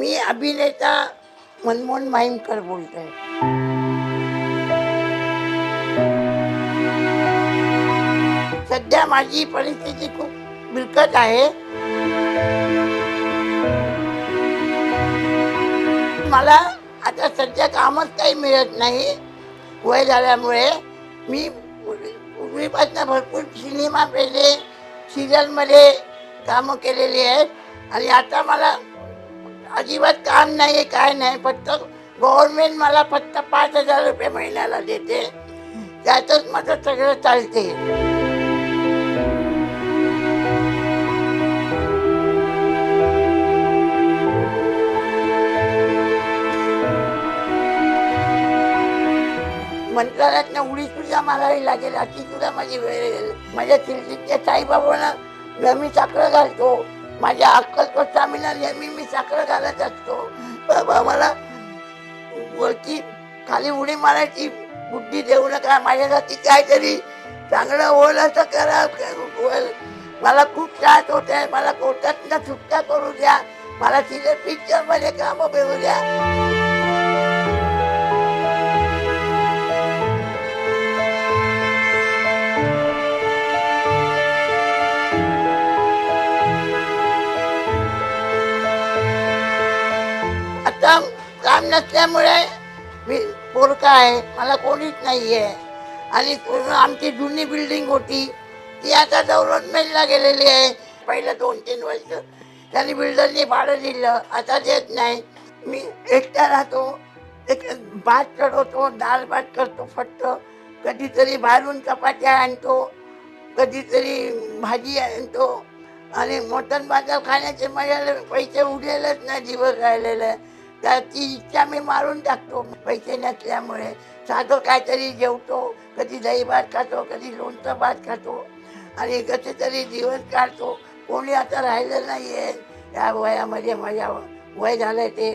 मी अभिनेता मनमोहन माईमकर बोलतोय. सध्या माझी परिस्थिती खूप बिलकट आहे. मला आता सध्या कामच काही मिळत नाही. वय झाल्यामुळे मी पूर्वीपासून भरपूर सिनेमा पेले सिरियलमध्ये कामं केलेली आहेत. आणि आता मला अजिबात काम नाही आहे काय नाही फक्त गव्हर्नमेंट मला फक्त पाच हजार रुपये महिन्याला देते. त्यातच माझं सगळं चालते. मंत्रालयात उडी सुद्धा मारावी लागेल अशी सुद्धा माझी वेळ येईल. माझ्या शिर्डीच्या साईबाबांना मी साखर घालतो. माझ्या अक्कल स्वामीला नेहमी मी साखर घालत असतो. बाबा मला वरती खाली उडी मारायची बुद्धी देऊ नका. माझ्यासाठी काहीतरी चांगलं होईल असं करा. होईल. मला खूप त्रास होत आहे. मला कोर्टातनं सुटका करू द्या. मला तिथे पिक्चरमध्ये कामं भेटू मिळू द्या. नसल्यामुळे मी पोरका आहे मला कोणीच नाही आहे आणि पूर्ण आमची जुनी बिल्डिंग होती ती आता डेव्हलपमेंटला गेलेली आहे. पहिलं दोन तीन वर्ष त्यांनी बिल्डरनी भाडं दिलं आता देत नाही. मी एकटा राहतो एक भात चढवतो दाल भात करतो फक्त. कधीतरी बाहेरून चपात्या आणतो कधीतरी भाजी आणतो. आणि मटण बाजार खाण्याचे माझ्या पैसे उरलेलेच नाही दिवस राहिलेले. त्याची इच्छा मी मारून टाकतो. पैसे नसल्यामुळे साधं काहीतरी जेवतो कधी दही भात खातो कधी लोणचं भात खातो आणि कसे तरी दिवस काढतो. कोणी आता राहिलं नाही आहे या वयामध्ये माझ्या वय झालं ते.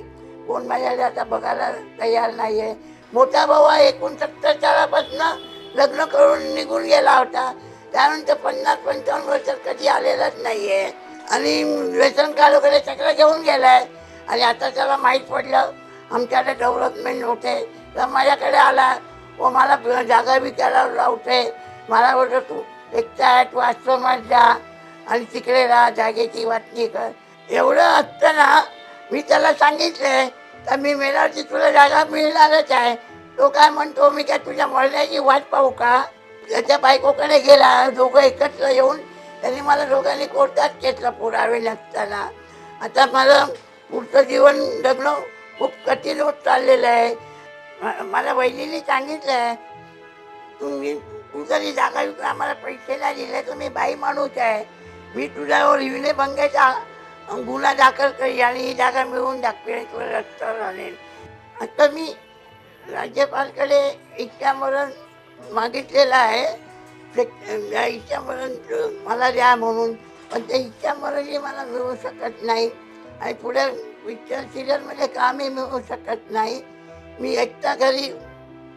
कोण माझ्याकडे आता बघायला तयार नाही आहे मोठा भाऊ एकोणसत्तर सालापासून लग्न करून निघून गेला होता. त्यानंतर पन्नास पंचावन्न वर्षात कधी आलेलाच नाही आहे आणि व्यसन कार्ड वगैरे सगळं घेऊन गेलाय. आणि आता त्याला माहीत पडलं आमच्याकडे डेव्हलपमेंट होते तर माझ्याकडे आला व मला जागा विकायला लावते. मला बोलतो तू एकटा आहे तू जा आणि तिकडे राहा जागेची वाटणी कर. एवढं असताना मी त्याला सांगितले तर मी मेलावरती तुला जागा मिळणारच आहे. तो काय म्हणतो मी काय तुझ्या मरण्याची वाट पाहू का? त्याच्या बायकोकडे गेला दोघं एकत्र येऊन त्यांनी मला दोघांनी कोर्टात घेतलं पुरावे नसताना आता मला पुढचं जीवन जगणं खूप कठीण होत चाललेलं आहे. मला वहिनीने सांगितलं आहे तुम्ही तू जरी जागा विकून आम्हाला पैसे नाही दिले तर मी बाई माणूस आहे. मी तुझ्यावर हिवणे भंगाचा गुन्हा दाखल करी आणि ही जागा मिळवून दाखवेन तुला रस्त्यावर आणेल आता मी राज्यपालकडे इच्छामरण मागितलेलं आहे. ते- या इच्छामरण मला द्या म्हणून पण ते इच्छामरणही मला मिळू शकत नाही. आणि पुढे पिक्चर सिरियलमध्ये कामही मिळू शकत नाही. मी एकटा घरी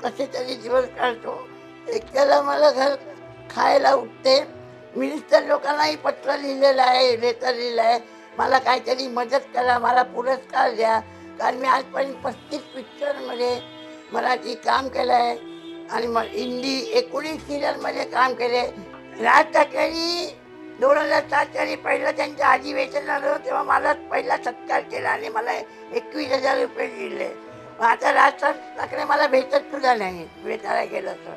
कसे तरी दिवस काढतो. एकट्याला मला घर खायला उठते. मिनिस्टर लोकांनाही पत्र लिहिलेलं आहे लेटर लिहिलं आहे. मला काहीतरी मदत करा मला पुरस्कार द्या. कारण मी आजपर्यंत पस्तीस पिक्चरमध्ये मराठी काम केलं आहे आणि मग हिंदी एकोणीस सिरियलमध्ये काम केले राज ठाकरेंनी दोन हजार सात साली पहिलं त्यांचं अधिवेशन आलं तेव्हा मला पहिला सत्कार केला आणि मला एकवीस हजार रुपये दिले. मग आता राज ठाकरे मला भेटत सुद्धा नाही भेटायला गेलं तर.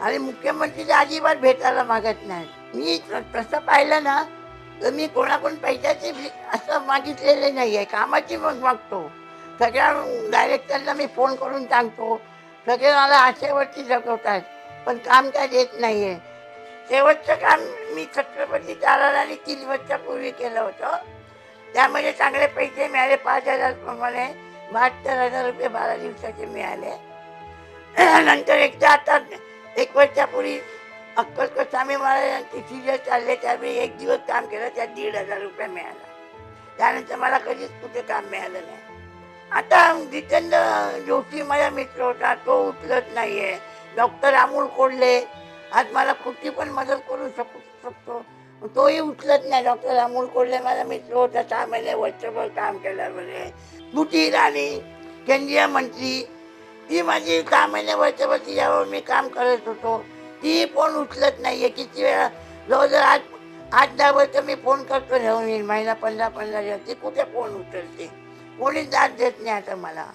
आणि मुख्यमंत्री अजिबात भेटायला मागत नाही. मी तसं पाहिलं ना तर मी कोणाकडून पैशाची असं मागितलेले नाही आहे कामाची मग मागतो. सगळ्या डायरेक्टरला मी फोन करून सांगतो. सगळे मला आशेवरती जगवतात पण काम काय देत नाही आहे शेवटचं काम मी छत्रपती चालाल आणि तीन वर्षापूर्वी केलं होतं. त्यामध्ये चांगले पैसे मिळाले पाच हजार प्रमाणे बहात्तर हजार रुपये बारा दिवसाचे मिळाले. नंतर एकदा आता एक वर्षापूर्वी अक्कलकोट स्वामी महाराजांची सिरियल चालले त्यावेळी एक दिवस काम केलं त्यात दीड हजार रुपये मिळाला. त्यानंतर मला कधीच कुठे काम मिळालं नाही. आता जितेंद्र जोशी माझा मित्र होता तो उचलत नाहीये. डॉक्टर अमोल कोडले आज मला कुठली पण मदत करू शकू शकतो. तोही उचलत नाही डॉक्टर अमोल कोल्हे माझा मित्र होता सहा महिने वर्षभर काम केलं वगैरे स्मृती राणी केंद्रीय मंत्री ती माझी सहा महिने वर्षभर तिच्यावर मी काम करत होतो. ती फोन उचलत नाही आहे किती वेळा जवळजवळ आठ आठ दहा वर्ष मी फोन करतो घेऊन येईल महिना पंधरा पंधरा दिवस. ती कुठे फोन उचलते? कोणीच दाद देत नाही आता मला.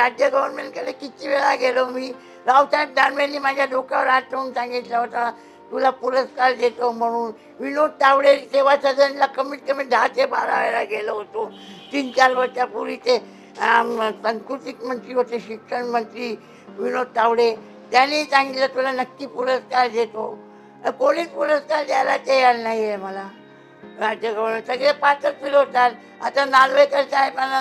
राज्य गव्हर्नमेंटकडे किती वेळा गेलो मी. रावसाहेब दानवेंनी माझ्या डोक्यावर हात ठेवून सांगितलं होता तुला पुरस्कार देतो म्हणून. विनोद तावडे सेवा सदनला कमीत कमी दहा ते बारा वेळा गेलो होतो. तीन चार वर्षापूर्वी ते सांस्कृतिक मंत्री होते शिक्षण मंत्री विनोद तावडे. त्यांनी सांगितलं तुला नक्की पुरस्कार देतो. कोणीच पुरस्कार द्यायला तयार नाही आहे मला. राज्य गव्हर्नमेंट सगळे पाचच फिरवतात. आता नार्वेकर साहेबांना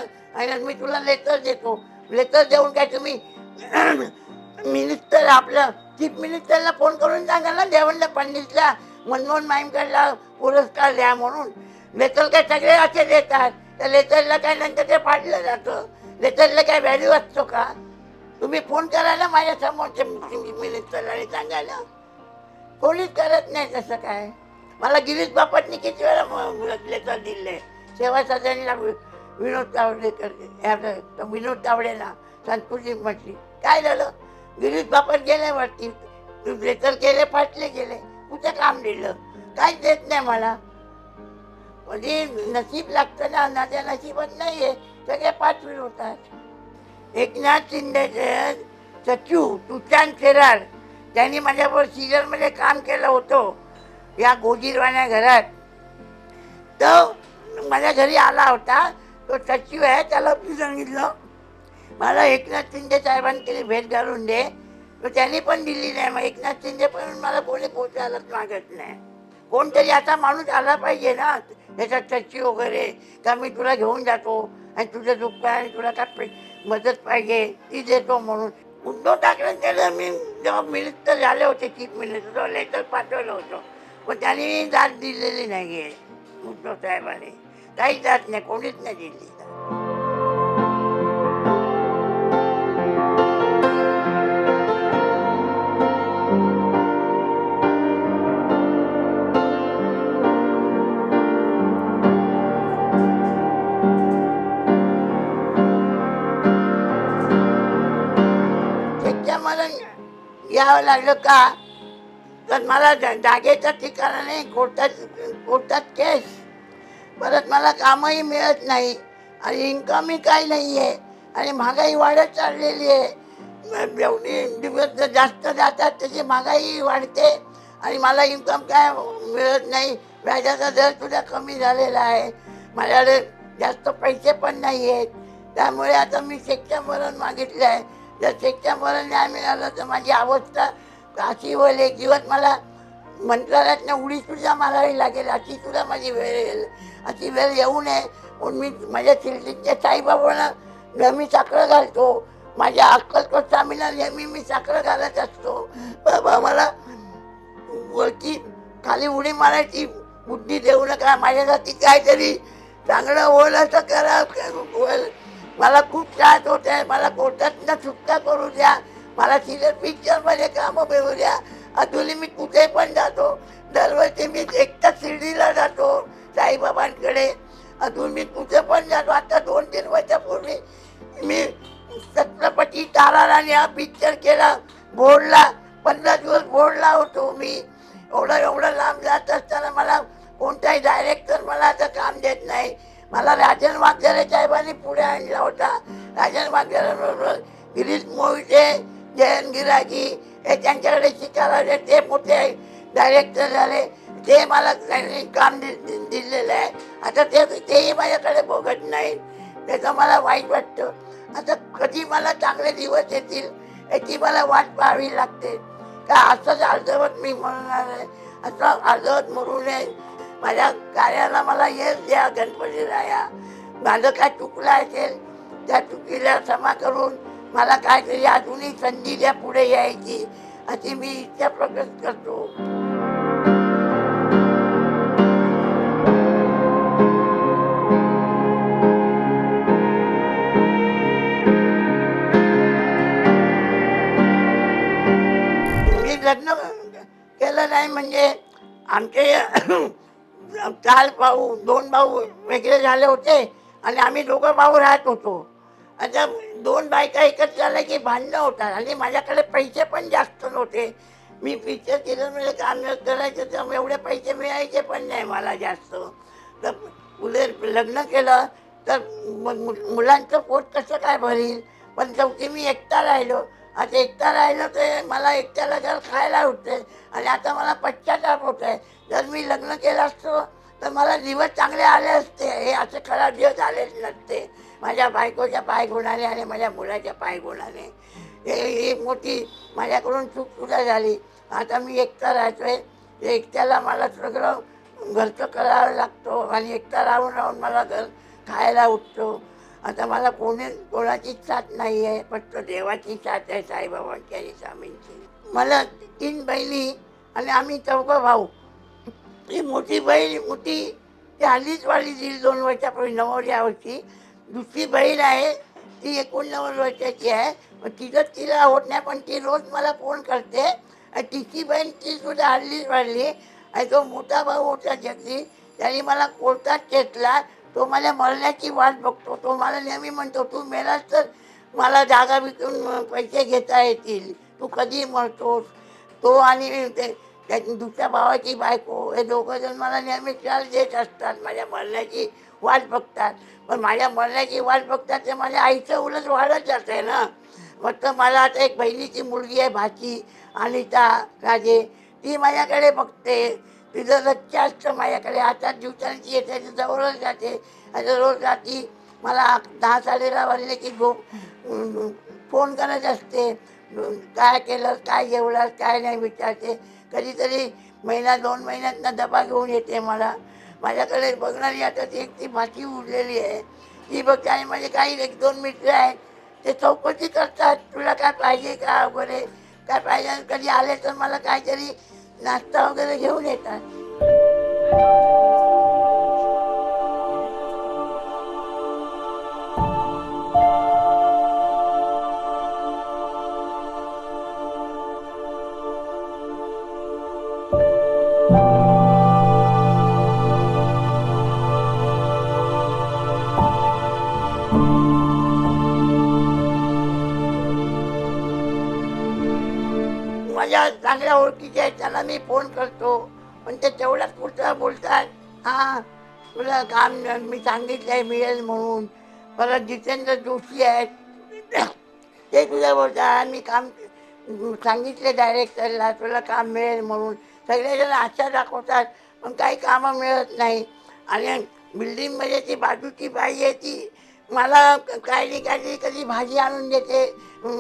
मी तुला लेटर देतो. लेटर देऊन काय तुम्ही? मिनिस्टर आपलं चीफ मिनिस्टरला फोन करून सांगा ना देवेंद्र फडणवीसला मनमोहन माईमकडला पुरस्कार द्या म्हणून. लेटर काय सगळे असे देतात. त्या लेटरला काय नंतर ते फाडलं जातं. लेटरला काय व्हॅल्यू असतो का? तुम्ही फोन करा ना माझ्या समोरच्या मिनिस्टरला आणि सांगायला कोणीच करत नाही तसं काय. मला गिरीश बापटनी किती वेळा लेटर दिले. सेवा सदनला विनोद तावडेकर विनोद तावडेला सांस्कृतिक म्हटली काय झालं गिरीश बापट गेले वरती तर केले फाटले गेले कुठं काम दिलं काहीच देत नाही मला म्हणजे नशीब लागतं ना माझ्या नशिबात नाही आहे सगळे पाच होतात एकनाथ शिंदेचे सचिव तुषार फेरार त्यांनी माझ्याबरोबर सिरियलमध्ये काम केलं होतं या गोजीरवाण्या घरात तर माझ्या घरी आला होता तो सचिव आहे त्याला मी सांगितलं मला एकनाथ शिंदे साहेबांकडे भेट घालून दे. तर त्यांनी पण दिली नाही. मग एकनाथ शिंदे पण मला कोणी पोचायलाच मागत नाही. कोणतरी आता माणूस आला पाहिजे ना त्याच्यात सचिव वगैरे का मी तुला घेऊन जातो आणि तुझं दुःख आहे आणि तुला काय मदत पाहिजे ती देतो म्हणून. उद्धव ठाकरेंकडे मी जेव्हा मिनिस्टर झाले होते चीफ मिनिस्टर लेटर पाठवलं होतं. पण त्यांनी दाद दिलेली नाही आहे उद्धव साहेबांनी. काहीच जात नाही कोणीच नाही दिली मला यावं लागलं का तर मला जागेच्या ठिकाणाने ठिकाण नाही कोर्टात कोर्टात केस परत मला कामही मिळत नाही आणि इन्कमही काही नाही आहे आणि महागाई वाढत चाललेली आहे. जेवढी दिवस जर जास्त जातात त्याची महागाई वाढते आणि मला इन्कम काय मिळत नाही. व्याजाचा दर सुद्धा कमी झालेला आहे. माझ्याकडे जास्त पैसे पण नाही आहेत त्यामुळे आता मी शिक्षा मरण मागितलं आहे जर सेक्शन मरण न्याय मिळालं तर माझी अवस्था अशी होईल. एक दिवस मला मंत्रालयातनं उडी सुद्धा मारावी लागेल अशी सुद्धा माझी वेळ येईल. अशी वेळ येऊ नये म्हणून मी माझ्या शिर्डीच्या साईबाबांना नेहमी साखरं घालतो. माझ्या अक्कलकोट स्वामीला नेहमी मी साखरं घालत असतो. बाबा मला वरती खाली उडी मारायची बुद्धी देऊ नका. माझ्यासाठी काहीतरी चांगलं होईल असं करा होईल. मला खूप त्रास होत आहे. मला कोर्टातनं सुटका करू द्या. मला सिरियल पिक्चरमध्ये कामं मिळू द्या. अजूनही मी कुठे पण जातो. दरवर्षी मी एकटा शिर्डीला जातो साईबाबांकडे. अजून मी कुठे पण जातो. आता दोन तीन वर्षापूर्वी मी छत्रपती ताराराणी हा पिक्चर केला बोर्डला पंधरा दिवस बोर्डला होतो मी. एवढं एवढं लांब जात असताना मला कोणताही डायरेक्टर मला आता काम देत नाही. मला राजन वागझरे साहेबांनी पुढे आणला होता. राजन वागझरे गिरीश मोहिते जयंत गिराजी हे त्यांच्याकडे शिकायला ते मोठे डायरेक्टर झाले ते मला त्यांनी काम दि- दिलेलं आहे. आता ते तेही माझ्याकडे बघत नाहीत. त्याचं मला वाईट वाटतं. आता कधी मला चांगले दिवस येतील याची मला वाट पाहावी लागते. का असंच अर्धवत मी म्हणणार आहे? असं अर्धवत मरू नये. माझ्या कार्याला मला यश द्या गणपती राया माझं काय चुकलं असेल त्या चुकीला क्षमा करून मला काहीतरी अजूनही संधी द्या पुढे यायची. अशी मी इच्छा प्रकट करतो. मी लग्न केलं नाही म्हणजे आमचे चार भाऊ दोन भाऊ वेगळे झाले होते आणि आम्ही दोघं भाऊ राहत होतो. आता दोन बायका एकत्र झाल्या की भांडणं होतात. आणि माझ्याकडे पैसे पण जास्त नव्हते. मी पिक्चर केलं म्हणजे काम करायचं तर एवढे पैसे मिळायचे पण नाही मला जास्त. तर पुढे लग्न केलं तर मग मु- मुलांचं पोट कसं काय भरील? पण चौकी मी एकटा राहिलो. आता एकटा राहिलो तर मला एकट्याला जर खायला होते आणि आता मला पश्चाताप होत आहे जर मी लग्न केलं असतं तर मला दिवस चांगले आले असते. हे असे खराब दिवस आलेच नसते. माझ्या बायकोच्या पाय गुणाने आणि माझ्या मुलाच्या पाय गुणाने हे ही मोठी माझ्याकडून चूकसुद्धा झाली. आता मी एकटा राहतोय. आहे एकट्याला मला सगळं घरचं करावं लागतो आणि एकटा राहून राहून मला घर खायला उठतो. आता मला कोणी कोणाचीच साथ नाही आहे फक्त देवाची साथ आहे साईबाबांची आणि स्वामींची. मला तीन बहिणी आणि आम्ही चौघं भाऊ. ही मोठी बहीण मोठी ती हल्लीच वाढली दीड दोन वर्षापूर्वी नवऱ्या वर्षी दुसरी बहीण आहे ती एकोणनव्वद वर्षाची आहे. पण तिचं तिला होत नाही पण ती रोज मला फोन करते. आणि तिची बहीण ती सुद्धा हल्लीच वाढली. आणि तो मोठा भाऊ होता जगदीश त्याने मला कोर्टात खेचला तो मला मरण्याची वाट बघतो. तो मला नेहमी म्हणतो तू मेलास तर मला जागा विकून पैसे घेता येतील. तू कधी मरतोस? तो आणि ते त्याची दुसऱ्या भावाची बायको हे दोघंजण मला नेहमी चाल देत असतात. माझ्या मरण्याची वाट बघतात. पण माझ्या मरण्याची वाट बघतात ते माझ्या आईचं उलट वाढत जाते ना. फक्त मला आता एक बहिणीची मुलगी आहे भाची अनिता राजे ती माझ्याकडे बघते. तिचं लक्ष असतं माझ्याकडे. आता दिवसांची येते ती जवळच जाते. आता रोज रात्री मला दहा साडेला वाजले की झोप फोन करत असते. काय केलं काय जेवलं काय नाही विचारते. कधीतरी महिना दोन महिन्यातनं डबा घेऊन येते मला. माझ्याकडे बघणारी आता ती एक ती माती उरलेली आहे. ती बघते आणि माझे काही एक दोन मित्र आहेत ते चौकशी करतात तुला काय पाहिजे का वगैरे? काय पाहिजे? कधी आले तर मला काहीतरी नाश्ता वगैरे घेऊन येतात. माझ्या चांगल्या ओळखीचे आहेत त्याला मी फोन करतो. पण ते तेवढ्याच पुढचं बोलतात हां तुला काम मी सांगितलं आहे मिळेल म्हणून. परत जितेंद्र जोशी आहेत ते तुझ्या बोलतात मी काम सांगितले डायरेक्टरला तुला काम मिळेल म्हणून. सगळेजण आशा दाखवतात पण काही कामं मिळत नाही. आणि बिल्डिंगमध्ये ती बाजूची बाई आहे ती मला काही नाही काही कधी भाजी आणून देते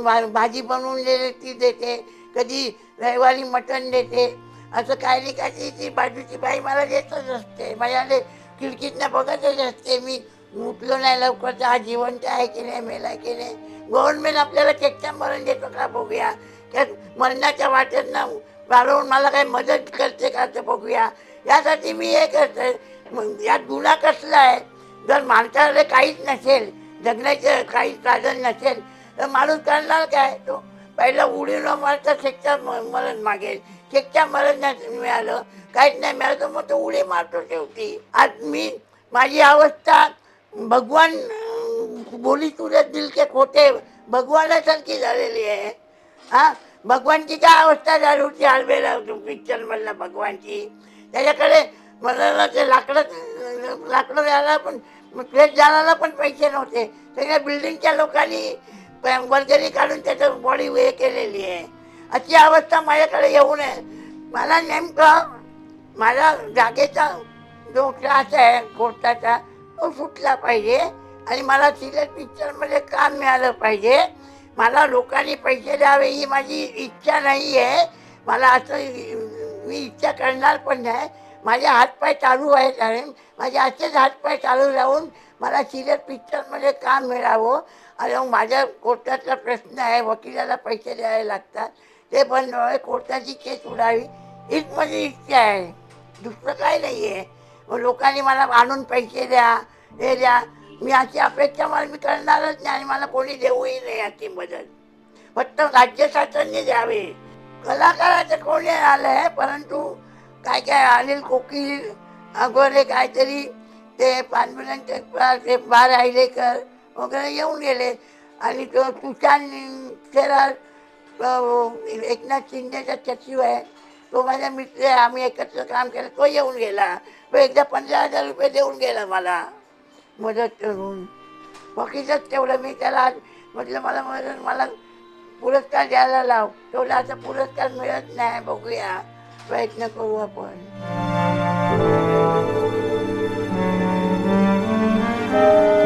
भा- भाजी बनवून देते ती देते. कधी रविवारी मटण देते. असं काही नाही काही ती बाजूची बाई मला देतच असते. माझ्याकडे खिडकीतनं बघतच असते. मी उठलो नाही लवकर तर हा जिवंत आहे की नाही मेला की नाही. गव्हर्नमेंट आपल्याला चेकच्या मरण देतो का बघूया. त्या मरणाच्या वाटेतनं वाढवून मला काही मदत करते का ते बघूया. यासाठी मी हे करते. यात गुन्हा कसला आहे? जर माणसाकडे काहीच नसेल जगण्याचं काही साधन नसेल तर माणूस करणार काय? तो पहिला उडी न मारता शिक्षा मरण मागेल. शेकच्या मरण नाही मिळालं. काहीच नाही मिळालं तर मग तो उडी मारतो शेवटी. आज मी माझी अवस्था भगवान बोली तुझ्या दिलके खोटे भगवानासारखी झालेली आहे. हा? भगवानची काय अवस्था झाली होती? आलबेला पिक्चर मधला भगवानची. त्याच्याकडे मला ते लाकडं लाकडं द्यायला पण फ्रेश जाण्याला पण पैसे नव्हते. सगळ्या बिल्डिंगच्या लोकांनी प- काढून त्याचं बॉडी हे केलेली आहे. अशी अवस्था माझ्याकडे येऊ नये मला नेमकं माझा जागेचा जो त्रास आहे कोर्टाचा तो सुटला पाहिजे आणि मला सिलेक्ट पिक्चरमध्ये काम मिळालं पाहिजे. मला लोकांनी पैसे द्यावे ही माझी इच्छा नाही आहे मला असं मी इच्छा करणार पण नाही. माझे हातपाय चालू आहेत कारण माझे असेच हातपाय चालू राहून मला सिरियल पिक्चरमध्ये काम मिळावं. आणि मग माझ्या कोर्टाचा प्रश्न आहे वकिलाला पैसे द्यावे लागतात. ते बंद व्हावे कोर्टाची केस उडावी. हीच माझी इच्छा आहे. दुसरं काय नाही आहे मग लोकांनी मला आणून पैसे द्या हे द्या. मी अशी अपेक्षा मला मी करणारच नाही आणि मला कोणी देऊही नाही याची मदत. फक्त राज्य शासनाने द्यावे. कलाकाराचं कोणी आलं आहे परंतु काय काय अनिल कोकिल वगैरे काहीतरी ते पांडुरंग ते बार राहिलेकर वगैरे येऊन गेले. आणि तो तुषार शेरार एकनाथ शिंदेचा सचिव आहे. तो माझा मित्र आहे आम्ही एकत्र काम केलं तो येऊन गेला. तो एकदा पंधरा हजार रुपये देऊन गेला मला. मदत करून. बाकीचंच तेवढं मी त्याला आज म्हटलं मला मदत मला पुरस्कार द्यायला लाव. तेवढा आता पुरस्कार मिळत नाही बघूया. प्रयत्न करू आपण मी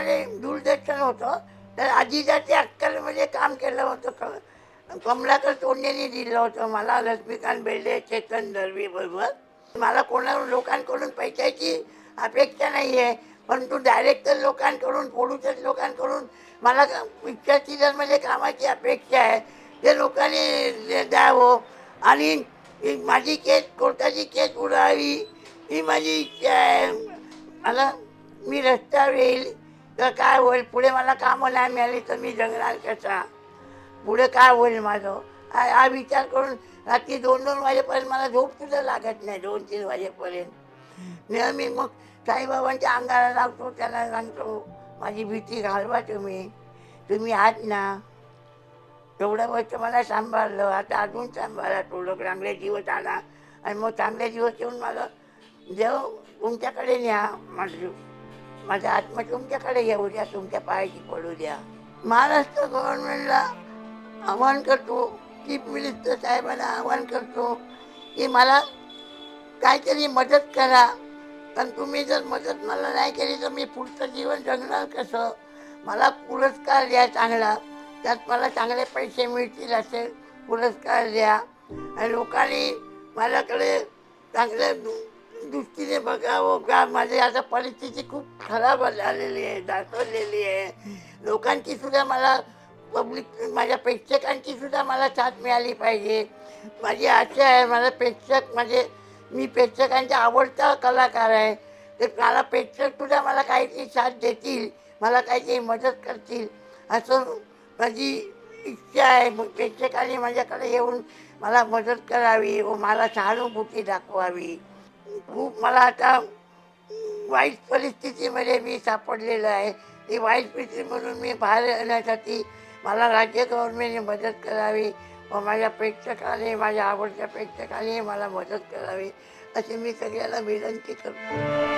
एकोणनव्वद दूरदर्शन होतं तर आजीजाची अक्कलमध्ये म्हणजे काम केलं होतं कमलाकर तोंडेने दिलं होतं मला लक्ष्मीकांत बेर्डे चेतन दर्वी बरोबर. मला कोणा लोकांकडून पैशाची अपेक्षा नाही आहे परंतु डायरेक्टर लोकांकडून प्रोड्युसर लोकांकडून मला पिक्चर थिएटरमध्ये म्हणजे कामाची अपेक्षा आहे. ते लोकांनी द्यावं आणि माझी केस कोर्टाची केस उडावी ही माझी इच्छा आहे. मला मी रस्त्यावर येईल तर काय होईल? पुढे मला कामं नाही मिळाली तर मी जगणार कसा? पुढे काय होईल माझं? हा विचार करून रात्री दोन दोन वाजेपर्यंत मला झोप सुद्धा लागत नाही दोन तीन वाजेपर्यंत. नेहमी मग साईबाबांच्या अंगाला लागतो त्याला सांगतो माझी भीती घालवा तुम्ही. तुम्ही आहात ना एवढं वर्ष मला सांभाळलं आता अजून सांभाळा थोडं चांगले दिवस आला आणि मग चांगले दिवस येऊन मला देव तुमच्याकडे न्या माझं. माझा आत्मा तुमच्याकडे येऊ द्या तुमच्या पायाची पडू द्या. महाराष्ट्र गव्हर्नमेंटला आव्हान करतो चीफ मिनिस्टर साहेबांना आव्हान करतो की मला काहीतरी मदत करा. पण तुम्ही जर मदत मला नाही केली तर मी पुढचं जीवन जगणार कसं? मला पुरस्कार द्या चांगला. त्यात मला चांगले पैसे मिळतील असे पुरस्कार द्या. आणि लोकांनी माझ्याकडे चांगले दृष्टीने बघावं का? माझी आता परिस्थिती खूप खराब झालेली आहे दाखवलेली आहे. लोकांची सुद्धा मला पब्लिक माझ्या प्रेक्षकांची सुद्धा मला साथ मिळाली पाहिजे. माझी आशा आहे मला प्रेक्षक म्हणजे मी प्रेक्षकांचा आवडता कलाकार आहे. तर मला प्रेक्षक सुद्धा मला काहीतरी साथ देतील मला काहीतरी मदत करतील. असं माझी इच्छा आहे. मग प्रेक्षकांनी माझ्याकडे येऊन मला मदत करावी व मला सहानुभूती दाखवावी. खूप मला आता वाईट परिस्थितीमध्ये मी सापडलेलं आहे. ती वाईट परिस्थिती म्हणून मी बाहेर येण्यासाठी मला राज्य गव्हर्नमेंटने मदत करावी व माझ्या प्रेक्षकाने माझ्या आवडत्या प्रेक्षकाने मला मदत करावी अशी मी सगळ्याला विनंती करतो.